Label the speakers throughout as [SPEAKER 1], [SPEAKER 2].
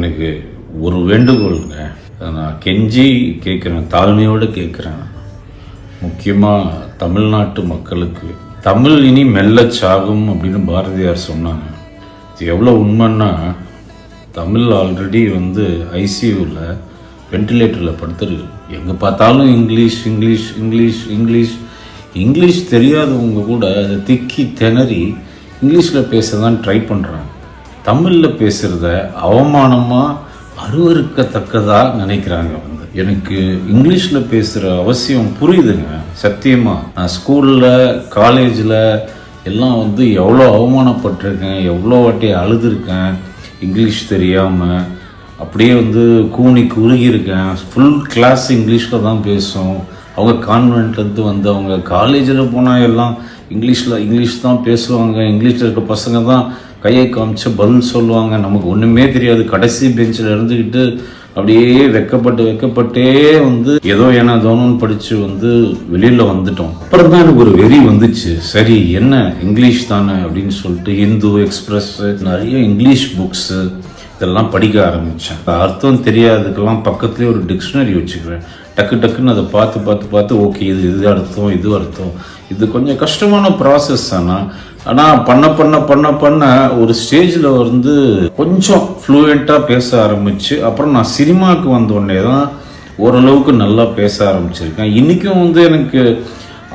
[SPEAKER 1] எனக்கு ஒரு வேண்டுகோளுங்க நான் கெஞ்சி கேட்குறேன் தாழ்மையோடு கேட்குறேன். முக்கியமாக தமிழ்நாட்டு மக்களுக்கு தமிழ் இனி மெல்ல சாகும் அப்படின்னு பாரதியார் சொன்னாங்க. இது எவ்வளோ உண்மைன்னா தமிழ் ஆல்ரெடி வந்து ஐசியூவில் வென்டிலேட்டரில் படுத்துருக்கு. எங்கே பார்த்தாலும் English English English English. English தெரியாதவங்க கூட அதை திக்கி திணறி இங்கிலீஷில் பேச தான் ட்ரை பண்ணுறாங்க தமிழில் பேசுகிறத அவமானமாக அருவருக்கத்தக்கதாக நினைக்கிறாங்க வந்து. எனக்கு இங்கிலீஷில் பேசுகிற அவசியம் புரியுதுங்க. சத்தியமாக நான் ஸ்கூலில் காலேஜில் எல்லாம் வந்து எவ்வளோ அவமானப்பட்டிருக்கேன் எவ்வளோ வாட்டி அழுதுருக்கேன் இங்கிலீஷ் தெரியாமல் அப்படியே வந்து கூணி குறுகியிருக்கேன். ஃபுல் கிளாஸ் இங்கிலீஷில் தான் பேசும். அவங்க கான்வென்ட்லேருந்து வந்தவங்க காலேஜில் போனால் எல்லாம் இங்கிலீஷில் இங்கிலீஷ் தான் பேசுவாங்க. இங்கிலீஷில் இருக்க பசங்க தான் கையை காமிச்சு பதில் சொல்லுவாங்க. நமக்கு ஒன்றுமே தெரியாது. கடைசி பெஞ்சில் இருந்துக்கிட்டு அப்படியே வெக்கப்பட்டு வெக்கப்பட்டே வந்து ஏதோ ஏன்னா தோணுன்னு படித்து வந்து வெளியில் வந்துட்டோம். அப்புறம் தான் எனக்கு ஒரு வெறி வந்துச்சு. சரி என்ன? இங்கிலீஷ் தானே அப்படின்னு சொல்லிட்டு ஹிந்து எக்ஸ்பிரஸ் நிறைய இங்கிலீஷ் புக்ஸு இதெல்லாம் படிக்க ஆரம்பித்தேன் அர்த்தம் தெரியாததுக்கெல்லாம் பக்கத்துலேயே ஒரு டிக்ஷனரி வச்சுக்கிறேன். டக்கு டக்குன்னு அதை பார்த்து பார்த்து பார்த்து ஓகே இது இது அர்த்தம் இது அர்த்தம். இது கொஞ்சம் கஷ்டமான ப்ராசஸ் ஆனால் ஆனால் பண்ண பண்ண பண்ண பண்ண ஒரு ஸ்டேஜில் வந்து கொஞ்சம் ஃப்ளூயண்ட்டாக பேச ஆரம்பிச்சு அப்புறம் நான் சினிமாவுக்கு வந்தோடனே தான் ஓரளவுக்கு நல்லா பேச ஆரம்பிச்சிருக்கேன். இன்றைக்கும் வந்து எனக்கு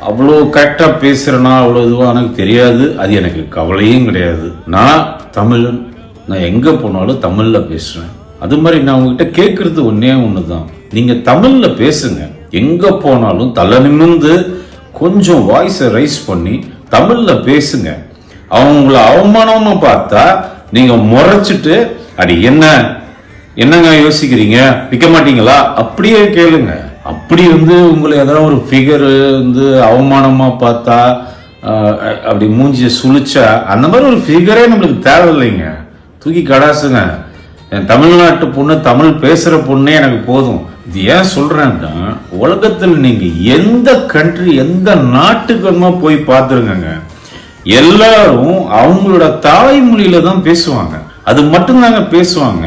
[SPEAKER 1] அவ்வளோ கரெக்டாக பேசுகிறேன்னா அவ்வளோ இதுவாக எனக்கு தெரியாது. அது எனக்கு கவலையும் கிடையாது. நான் தமிழன். நான் எங்கே போனாலும் தமிழில் பேசுகிறேன் அது மாதிரி நான் உங்ககிட்ட கேட்குறது ஒன்றே ஒன்று தான் நீங்கள் தமிழில் பேசுங்க. எங்கே போனாலும் தலை நிமிர்ந்து கொஞ்சம் வாய்ஸை ரைஸ் பண்ணி தமிழில் பேசுங்க. அவங்கள அவமானமாக பார்த்தா நீங்கள் முறைச்சிட்டு அடி என்ன? என்னங்க யோசிக்கிறீங்க? விற்க மாட்டீங்களா? அப்படியே கேளுங்க. அப்படி வந்து உங்களை ஏதாவது ஒரு ஃபிகர் வந்து அவமானமாக பார்த்தா அப்படி மூஞ்சியை சுழிச்சா அந்த மாதிரி ஒரு ஃபிகரே நம்மளுக்கு தேவையில்லைங்க. தூக்கி கடாசுங்க. என் தமிழ்நாட்டு பொண்ணு தமிழ் பேசுகிற பொண்ணே எனக்கு போதும். இது ஏன் சொல்கிறேன்னா உலகத்தில் நீங்கள் எந்த கண்ட்ரி எந்த நாட்டுக்கு வேணுமோ போய் பார்த்துருங்க எல்லாரும் அவங்களோட தாய்மொழியில தான் பேசுவாங்க. அது மட்டும்தாங்க பேசுவாங்க.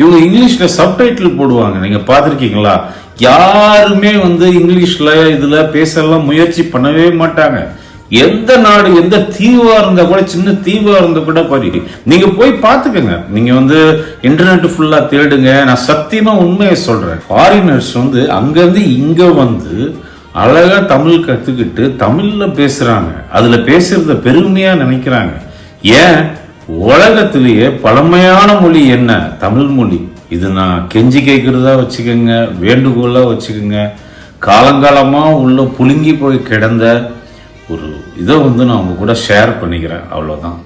[SPEAKER 1] இவங்க இங்கிலீஷில் சப்டைட்டில் போடுவாங்க. நீங்கள் பார்த்துருக்கீங்களா? யாருமே வந்து இங்கிலீஷில் இதில் பேசலாம் முயற்சி பண்ணவே மாட்டாங்க. எந்த நாடு எந்த தீவா இருந்தா கூட சின்ன தீவா இருந்தா கூட பாரு நீங்க போய் பாத்துக்கங்க நீங்க வந்து இன்டர்நெட் ஃபுல்லா தேடுங்க. நான் சத்தியமா உண்மையை சொல்றேன். ஃபாரினர்ஸ் வந்து அங்க இருந்து இங்க வந்து அழகா தமிழ் கத்துக்கிட்டு தமிழ்ல பேசுறாங்க. அதுல பேசுறத பெருமையா நினைக்கிறாங்க. ஏன்? உலகத்திலேயே பழமையான மொழி என்ன? தமிழ் மொழி. இது நான் கெஞ்சி கேட்கறதா வச்சுக்கோங்க. வேண்டுகோளா வச்சுக்கோங்க. காலங்காலமா உள்ள புழுங்கி போய் கிடந்த இதை வந்து நான் உங்கள் கூட ஷேர் பண்ணிக்கிறேன். அவ்வளோதான்